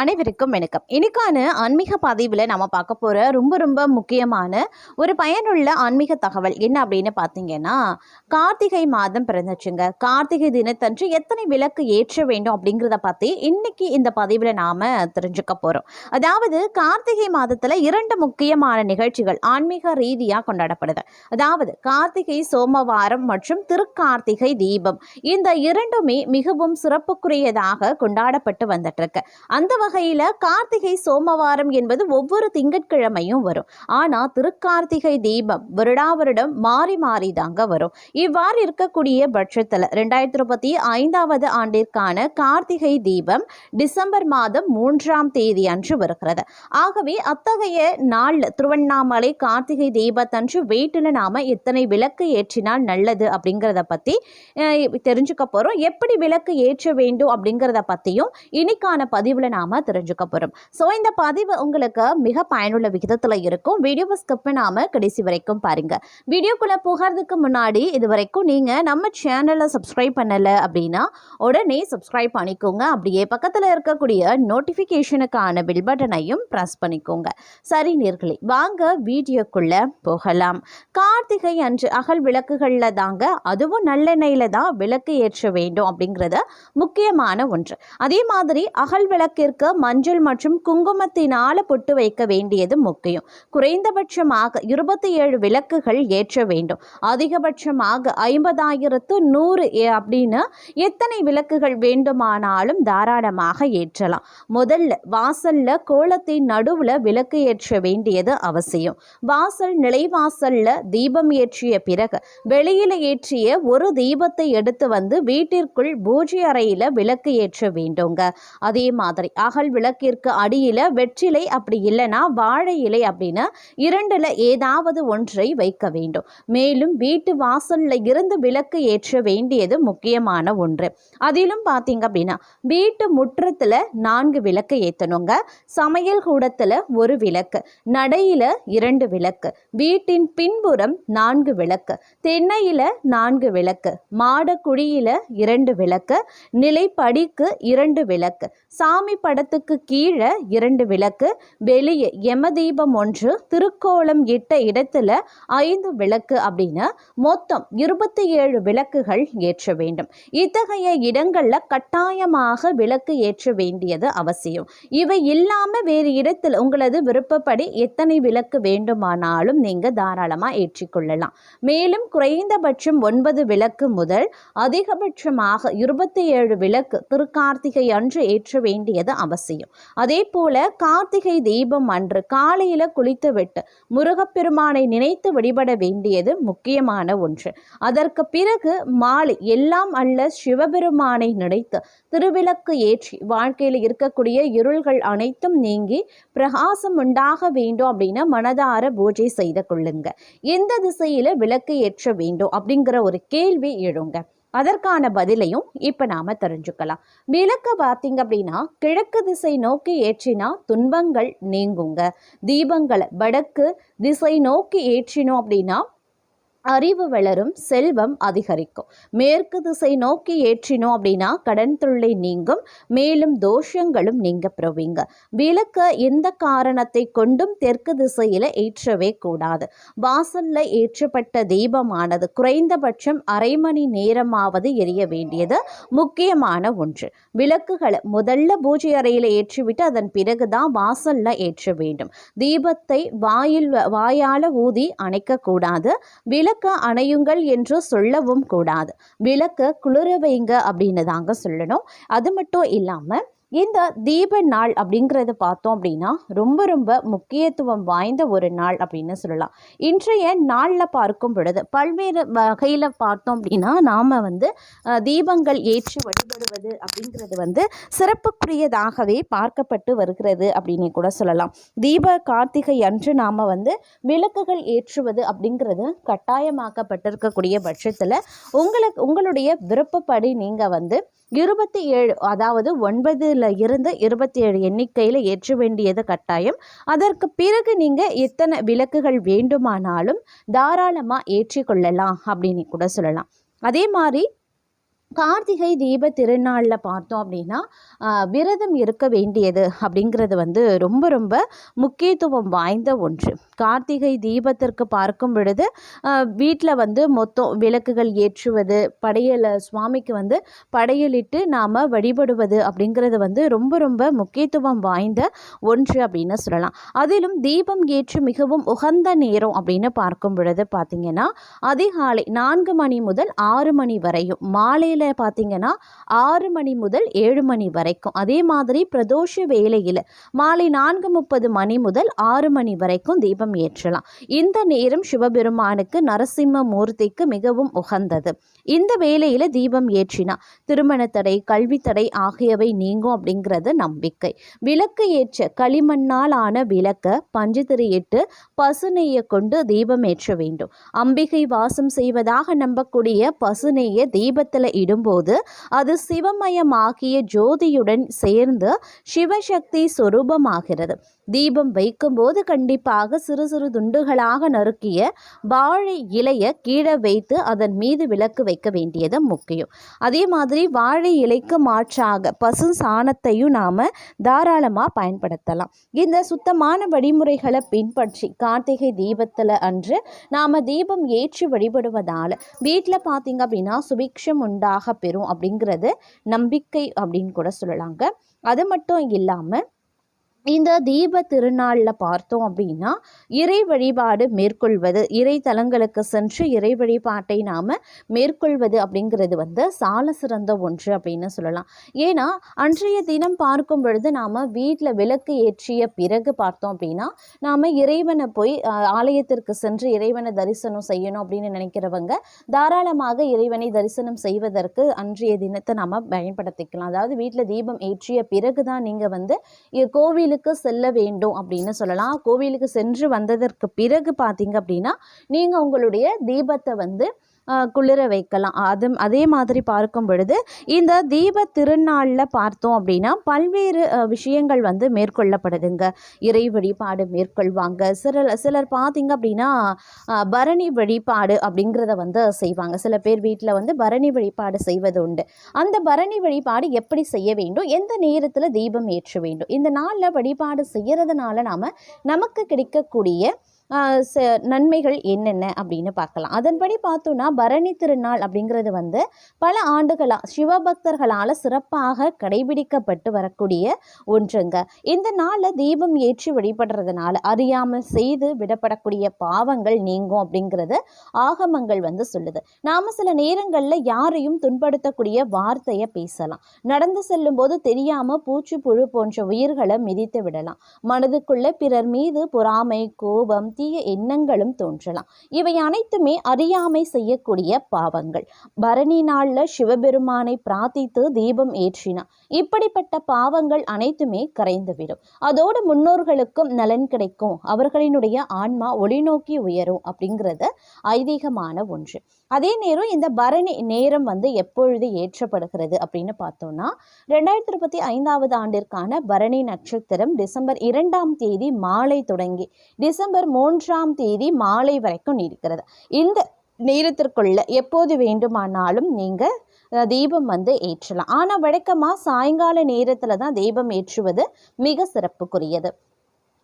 அனைவருக்கும் வணக்கம். இன்னைக்கான ஆன்மீக பதிவில் நம்ம பார்க்க போகிற ரொம்ப ரொம்ப முக்கியமான ஒரு பயனுள்ள ஆன்மீக தகவல் என்ன அப்படின்னு பார்த்தீங்கன்னா கார்த்திகை மாதம் பிறந்துச்சுங்க. கார்த்திகை தினத்தன்று எத்தனை விளக்கு ஏற்ற வேண்டும் அப்படிங்கிறத பற்றி இன்னைக்கு இந்த பதிவில் நாம் தெரிஞ்சுக்க போகிறோம் அதாவது கார்த்திகை மாதத்தில் இரண்டு முக்கியமான நிகழ்ச்சிகள் ஆன்மீக ரீதியாக கொண்டாடப்படுது. அதாவது கார்த்திகை சோமவாரம் மற்றும் திருக்கார்த்திகை தீபம். இந்த இரண்டுமே மிகவும் சிறப்புக்குரியதாக கொண்டாடப்பட்டு வந்துட்டு இருக்கு. அந்த வகையில் கார்த்திகை சோமவாரம் என்பது ஒவ்வொரு திங்கட்கிழமையும் வரும். ஆனால் திருக்கார்த்திகை தீபம் வருடா வருடம் மாறி மாறி தாங்க வரும். இவ்வாறு இருக்கக்கூடிய பட்சத்தில் ரெண்டாயிரத்தி இருபத்தி ஐந்தாவது ஆண்டிற்கான கார்த்திகை தீபம் டிசம்பர் மாதம் மூன்றாம் தேதி அன்று வருகிறது. ஆகவே அத்தகைய நாளில் திருவண்ணாமலை கார்த்திகை தீபத்தன்று வீட்டில் நாம் எத்தனை விளக்கு ஏற்றினால் நல்லது அப்படிங்கிறத பற்றி தெரிஞ்சுக்க போகிறோம் எப்படி விளக்கு ஏற்ற வேண்டும் அப்படிங்கிறத பற்றியும் இன்னைக்கான பதிவில் நாம் தெரிஞ்சுக்க போகிறோம் ஸோ இந்த பதிவு உங்களுக்கு மிக பயனுள்ள விகிதத்தில் இருக்கும். வீடியோவை ஸ்கிப் பண்ணாமல் கடைசி வரைக்கும் பாருங்கள் வீடியோக்குள்ளே போகிறதுக்கு முன்னாடி இது வரைக்கும் நீங்கள் நம்ம சேனலை சப்ஸ்கிரைப் பண்ணலை அப்படின்னா உடனே சப்ஸ்கிரைப் பண்ணிக்கோங்க. அப்படியே பக்கத்தில் இருக்கக்கூடிய நோட்டிஃபிகேஷனுக்கான பில் பட்டனையும் ப்ரெஸ் பண்ணிக்கோங்க. சரி நேர்களே வாங்க வீடியோக்குள்ளே போகலாம். கார்த்திகை அன்று அகல் விளக்குகளில் தாங்க அதுவும் நல்லெண்ணெயில் தான் விளக்கு ஏற்ற வேண்டும் அப்படிங்கிறது முக்கியமான ஒன்று. அதே மாதிரி அகல் விளக்கிற்கு மஞ்சள் மற்றும் குங்குமத்தினால் பொட்டு வைக்க வேண்டியது முக்கியம். குறைந்தபட்சமாக இருபத்தி ஏழு விளக்குகள் ஏற்ற வேண்டும். அதிகபட்சமாக ஐம்பதாயிரத்து நூறு ஏ- அப்படின்னு எத்தனை விளக்குகள் வேண்டுமானாலும் தாராளமாக ஏற்றலாம். முதல்ல வாசல்ல கோலத்தின் நடுவுல விளக்கு ஏற்ற வேண்டியது அவசியம். வாசல் நிலைவாசல்ல தீபம் ஏற்றிய பிறகு வெளியில ஏற்றிய ஒரு தீபத்தை எடுத்து வந்து வீட்டிற்குள் பூஜை அறையில விளக்கு ஏற்ற வேண்டுங்க. அதே மாதிரி அகல் விளக்கிற்கு அடியில வெற்றிலை அப்படி இல்லைன்னா வாழை இலை அப்படின்னு இரண்டுல ஏதாவது ஒன்றை வைக்க வேண்டும். மேலும் வீட்டு வாசல்ல இருந்து விளக்கு ஏற்ற வேண்டியது முக்கியமான ஒன்று. அதிலும் பார்த்தீங்க அப்படின்னா வீட்டு முற்றத்துல நான்கு விளக்கு ஏற்றணுங்க சமையல் கூடத்துல ஒரு விளக்கு நடையில இரண்டு விளக்கு வீட்டின் பின்புறம் நான்கு விளக்கு தென்னையில நான்கு விளக்கு மாடக்குழியில் இரண்டு விளக்கு நிலைப்படிக்கு இரண்டு விளக்கு சாமி பட படத்துக்கு கீழே இரண்டு விளக்கு வெளியே யமதீபம் ஒன்று திருக்கோலம் இட்ட இடத்துல ஐந்து விளக்கு அப்படின்னு மொத்தம் இருபத்தி ஏழு விளக்குகள் ஏற்ற வேண்டும். இத்தகைய இடங்கள்ல கட்டாயமாக விளக்கு ஏற்ற வேண்டியது அவசியம். இவை இல்லாமல் வேறு இடத்தில் உங்களது விருப்பப்படி எத்தனை விளக்கு வேண்டுமானாலும் நீங்கள் தாராளமா ஏற்றிக்கொள்ளலாம் மேலும் குறைந்தபட்சம் ஒன்பது விளக்கு முதல் அதிகபட்சமாக இருபத்தி ஏழு விளக்கு திருக்கார்த்திகை அன்று ஏற்ற வேண்டியது அவசியம் அதே போல கார்த்திகை தீபம் அன்று காலையில குளித்துவிட்டு முருகப்பெருமானை நினைத்து வழிபட வேண்டியது முக்கியமான ஒன்று. அதற்கு பிறகு மாலை எல்லாம் அல்ல சிவபெருமானை நினைத்து திருவிளக்கு ஏற்றி வாழ்க்கையில் இருக்கக்கூடிய இருள்கள் அனைத்தும் நீங்கி பிரகாசம் உண்டாக வேண்டும் அப்படின்னு மனதார பூஜை செய்து கொள்ளுங்க. எந்த திசையில விளக்கு ஏற்ற வேண்டும் அப்படிங்கிற ஒரு கேள்வி எழுங்க. அதற்கான பதிலையும் இப்போ நாம தெரிஞ்சுக்கலாம். விளக்கு பார்த்தீங்க அப்படின்னா கிழக்கு திசை நோக்கி ஏற்றினா துன்பங்கள் நீங்குங்க. தீபங்களை வடக்கு திசை நோக்கி ஏற்றினோம் அப்படின்னா அறிவு வளரும் செல்வம் அதிகரிக்கும். மேற்கு திசை நோக்கி ஏற்றினோம் அப்படின்னா கடன் தொல்லை நீங்கும் மேலும் தோஷங்களும் நீங்க பெறுவீங்க விளக்க எந்த காரணத்தை கொண்டும் தெற்கு திசையில ஏற்றவே கூடாது. வாசல்ல ஏற்றப்பட்ட தீபமானது குறைந்தபட்சம் அரை மணி நேரமாவது எரிய வேண்டியது முக்கியமான ஒன்று. விளக்குகளை முதல்ல பூஜை அறையில் ஏற்றிவிட்டு அதன் பிறகுதான் வாசல்ல ஏற்ற வேண்டும். தீபத்தை வாயில் வாயால ஊதி அணைக்கக்கூடாது விளக்கு அணையுங்கள் என்று சொல்லவும் கூடாது. விளக்க குளிர வைங்க அப்படின்னு தாங்க சொல்லணும். அது மட்டும் இல்லாமல் இந்த தீப நாள் அப்படிங்கிறத பார்த்தோம் அப்படின்னா ரொம்ப ரொம்ப முக்கியத்துவம் வாய்ந்த ஒரு நாள் அப்படின்னு சொல்லலாம். இன்றைய நாளில் பார்க்கும் பொழுது பல்வேறு வகையில் பார்த்தோம் அப்படின்னா நாம் வந்து தீபங்கள் ஏற்றி வழிபடுவது அப்படிங்கிறது வந்து சிறப்புக்குரியதாகவே பார்க்கப்பட்டு வருகிறது அப்படின்னு கூட சொல்லலாம். தீப கார்த்திகை அன்று நாம் வந்து விளக்குகள் ஏற்றுவது அப்படிங்கிறது கட்டாயமாக்கப்பட்டிருக்கக்கூடிய பட்சத்தில் உங்களுக்கு உங்களுடைய விருப்பப்படி நீங்கள் வந்து இருபத்தி ஏழு அதாவது ஒன்பதுல இருந்து இருபத்தி ஏழு எண்ணிக்கையில் ஏற்ற வேண்டியது கட்டாயம். அதற்கு பிறகு நீங்கள் எத்தனை விளக்குகள் வேண்டுமானாலும் தாராளமாக ஏற்றிக்கொள்ளலாம் அப்படின்னு கூட சொல்லலாம். அதே மாதிரி கார்த்திகை தீப திருநாளில் பார்த்தோம் அப்படின்னா விரதம் இருக்க வேண்டியது அப்படிங்கிறது வந்து ரொம்ப ரொம்ப முக்கியத்துவம் வாய்ந்த ஒன்று. கார்த்திகை தீபத்திற்கு பார்க்கும் பொழுது வீட்டில் வந்து மொத்தம் விளக்குகள் ஏற்றுவது படையல் சுவாமிக்கு வந்து படையலிட்டு நாம் வழிபடுவது அப்படிங்கிறது வந்து ரொம்ப ரொம்ப முக்கியத்துவம் வாய்ந்த ஒன்று அப்படின்னு சொல்லலாம். அதிலும் தீபம் ஏற்று மிகவும் உகந்த நேரம் அப்படின்னு பார்க்கும் பொழுது பார்த்திங்கன்னா அதிகாலை நான்கு மணி முதல் ஆறு மணி வரையும் மாலையில் பார்த்தீங்கன்னா ஆறு மணி முதல் ஏழு மணி வரைக்கும். அதே மாதிரி பிரதோஷ வேளையில் மாலை நான்கு முப்பது மணி முதல் ஆறு மணி வரைக்கும் தீபம் ஏற்றலாம். இந்த நேரம் சிவபெருமானுக்கு நரசிம்ம மூர்த்திக்கு மிகவும் உகந்தது. இந்த வேளையில் தீபம் ஏற்றினா திருமண தடை கல்வி தடை ஆகியவை நீங்கும் அப்படிங்கிறது நம்பிக்கை. விளக்கு ஏற்ற களிமண்ணால் ஆன விளக்க பஞ்சுத்திரையிட்டு பசுநெய்யை கொண்டு தீபம் ஏற்ற வேண்டும். அம்பிகை வாசம் செய்வதாக நம்பக்கூடிய பசுநெய்யை தீபத்தில் இடும்போது அது சிவமயமாகிய ஜோதியுடன் சேர்ந்து சிவசக்தி சொரூபமாகிறது. தீபம் வைக்கும்போது கண்டிப்பாக சிறு சிறு துண்டுகளாக நறுக்கிய வாழை இலையை கீழே வைத்து அதன் மீது விளக்கு வைக்க வேண்டியது முக்கியம். அதே மாதிரி வாழை இலைக்கு மாற்றாக பசு சாணத்தையும் நாம் தாராளமாக பயன்படுத்தலாம். இந்த சுத்தமான வழிமுறைகளை பின்பற்றி கார்த்திகை தீபத்தில் அன்று நாம் தீபம் ஏற்றி வழிபடுவதால் வீட்டில் பார்த்திங்க அப்படின்னா சுபிக்ஷம் உண்டாக பெறும் அப்படிங்கிறது நம்பிக்கை அப்படின்னு கூட சொல்லலாங்க. அது மட்டும் இல்லாமல் இந்த தீப திருநாளில் பார்த்தோம் அப்படின்னா இறை வழிபாடு மேற்கொள்வது இறை தலங்களுக்கு சென்று இறை வழிபாட்டை நாம் மேற்கொள்வது அப்படிங்கிறது வந்து சால சிறந்த ஒன்று அப்படின்னு சொல்லலாம். ஏன்னா அன்றைய தினம் பார்க்கும் பொழுது நாம் வீட்டில் விளக்கு ஏற்றிய பிறகு பார்த்தோம் அப்படின்னா நாம் இறைவனை போய் ஆலயத்திற்கு சென்று இறைவனை தரிசனம் செய்யணும் அப்படின்னு நினைக்கிறவங்க தாராளமாக இறைவனை தரிசனம் செய்வதற்கு அன்றைய தினத்தை நாம் பயன்படுத்திக்கலாம். அதாவது வீட்டில் தீபம் ஏற்றிய பிறகு தான் நீங்கள் வந்து கோவிலுக்கு கோவிலுக்கு செல்ல வேண்டும் அப்படின்னு சொல்லலாம். கோவிலுக்கு சென்று வந்ததற்கு பிறகு பார்த்தீங்க அப்படின்னா நீங்கள் உங்களுடைய தீபத்தை வந்து குளிர வைக்கலாம். அது அதே மாதிரி பார்க்கும் பொழுது இந்த தீப திருநாளில் பார்த்தோம் அப்படின்னா பல்வேறு விஷயங்கள் வந்து மேற்கொள்ளப்படுதுங்க. இறை வழிபாடு மேற்கொள்வாங்க. சில சிலர் பார்த்தீங்க அப்படின்னா பரணி வழிபாடு அப்படிங்கிறத வந்து செய்வாங்க. சில பேர் வீட்டில் வந்து பரணி வழிபாடு செய்வது உண்டு. அந்த பரணி வழிபாடு எப்படி செய்ய வேண்டும்? எந்த நேரத்தில் தீபம் ஏற்ற வேண்டும்? இந்த நாளில் வழிபாடு செய்கிறதுனால நாம் நமக்கு கிடைக்கக்கூடிய நன்மைகள் என்னென்ன அப்படின்னு பார்க்கலாம். அதன்படி பார்த்தோன்னா பரணி திருநாள் அப்படிங்கிறது வந்து பல ஆண்டுகளாக சிவபக்தர்களால் சிறப்பாக கடைபிடிக்கப்பட்டு வரக்கூடிய ஒன்றுங்க. இந்த நாளில் தீபம் ஏற்றி வழிபடுறதுனால அறியாமல் செய்து விடப்படக்கூடிய பாவங்கள் நீங்கும் அப்படிங்கிறது ஆகமங்கள் வந்து சொல்லுது. நாம் சில நேரங்களில் யாரையும் துன்படுத்தக்கூடிய வார்த்தையை பேசலாம். நடந்து செல்லும்போது தெரியாமல் பூச்சி புழு போன்ற உயிர்களை மிதித்து விடலாம். மனதுக்குள்ள பிறர் மீது பொறாமை கோபம் தீய எண்ணங்களும் தோன்றலாம். இவை அனைத்துமே அறியாமை செய்யக்கூடிய பாவங்கள். பரணி நாளில் சிவபெருமானை பிரார்த்தித்து தீபம் ஏற்றினார் இப்படிப்பட்ட பாவங்கள் அனைத்துமே கரைந்துவிடும். அதோடு முன்னோர்களுக்கும் நலன் கிடைக்கும். அவர்களினுடைய ஆன்மா ஒளிநோக்கி உயரும் அப்படிங்கிறது ஐதீகமான ஒன்று. அதே நேரம் இந்த பரணி நேரம் வந்து எப்பொழுது ஏற்றப்படுகிறது அப்படின்னு பார்த்தோம்னா ரெண்டாயிரத்தி இருபத்தி ஐந்தாவது ஆண்டிற்கான பரணி நட்சத்திரம் டிசம்பர் இரண்டாம் தேதி மாலை தொடங்கி டிசம்பர் மூன்றாம் தேதி மாலை வரைக்கும் நீடிக்கிறது. இந்த நேரத்திற்குள்ள எப்போது வேண்டுமானாலும் நீங்கள் தீபம் வந்து ஏற்றலாம். ஆனால் வழக்கமாக சாயங்கால நேரத்தில் தான் தீபம் ஏற்றுவது மிக சிறப்புக்குரியது.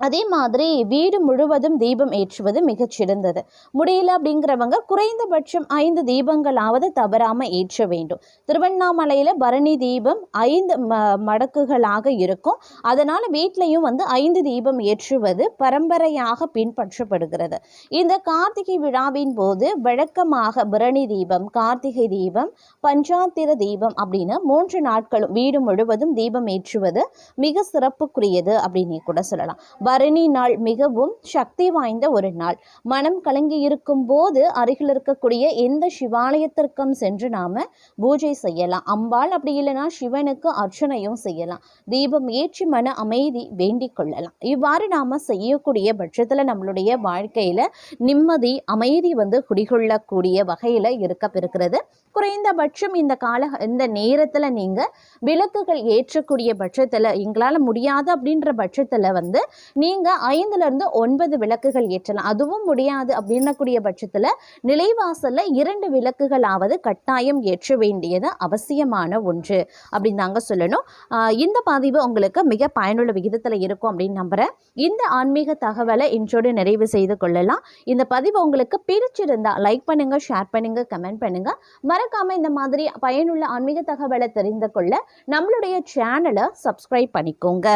அதே மாதிரி வீடு முழுவதும் தீபம் ஏற்றுவது மிகச்சிறந்தது முடியல அப்படிங்கிறவங்க குறைந்தபட்சம் ஐந்து தீபங்களாவது தவறாமல் ஏற்ற வேண்டும். திருவண்ணாமலையில் பரணி தீபம் ஐந்து ம மடக்குகளாக இருக்கும். அதனால் வீட்லேயும் வந்து ஐந்து தீபம் ஏற்றுவது பரம்பரையாக பின்பற்றப்படுகிறது. இந்த கார்த்திகை விழாவின் போது வழக்கமாக பரணி தீபம் கார்த்திகை தீபம் பஞ்சாத்திர தீபம் அப்படின்னு மூன்று நாட்களும் வீடு முழுவதும் தீபம் ஏற்றுவது மிக சிறப்புக்குரியது அப்படின்னு கூட சொல்லலாம். பரணி நாள் மிகவும் சக்தி வாய்ந்த ஒரு நாள். மனம் கலங்கி இருக்கும் போது அருகில் இருக்கக்கூடிய எந்த சிவாலயத்திற்கும் சென்று நாம பூஜை செய்யலாம். அம்பாள் அப்படி இல்லைன்னா சிவனுக்கு அர்ச்சனையும் செய்யலாம். தீபம் ஏற்றி மன அமைதி வேண்டிக் கொள்ளலாம். இவ்வாறு நாம செய்யக்கூடிய பட்சத்துல நம்மளுடைய வாழ்க்கையில நிம்மதி அமைதி வந்து குடிகொள்ளக்கூடிய வகையில இருக்கப்பெறுகிறது குறைந்தபட்சம் இந்த கால இந்த நேரத்துல நீங்க விளக்குகள் ஏற்றக்கூடிய பட்சத்துல எங்களால முடியாது அப்படின்ற பட்சத்துல வந்து நீங்கள் ஐந்துலேருந்து ஒன்பது விளக்குகள் ஏற்றலாம். அதுவும் முடியாது அப்படின்னக்கூடிய பட்சத்தில் நிலைவாசலில் இரண்டு விளக்குகளாவது கட்டாயம் ஏற்ற வேண்டியது அவசியமான ஒன்று அப்படின்னு தாங்க சொல்லணும். இந்த பதிவு உங்களுக்கு மிக பயனுள்ள விகிதத்தில் இருக்கும் அப்படின்னு நம்புகிறேன் இந்த ஆன்மீக தகவலை இன்றோடு நிறைவு செய்து கொள்ளலாம். இந்த பதிவு உங்களுக்கு பிடிச்சிருந்தா லைக் பண்ணுங்கள் ஷேர் பண்ணுங்கள் கமெண்ட் பண்ணுங்கள் மறக்காமல் இந்த மாதிரி பயனுள்ள ஆன்மீக தகவலை தெரிந்து கொள்ள நம்மளுடைய சேனலை சப்ஸ்கிரைப் பண்ணிக்கோங்க.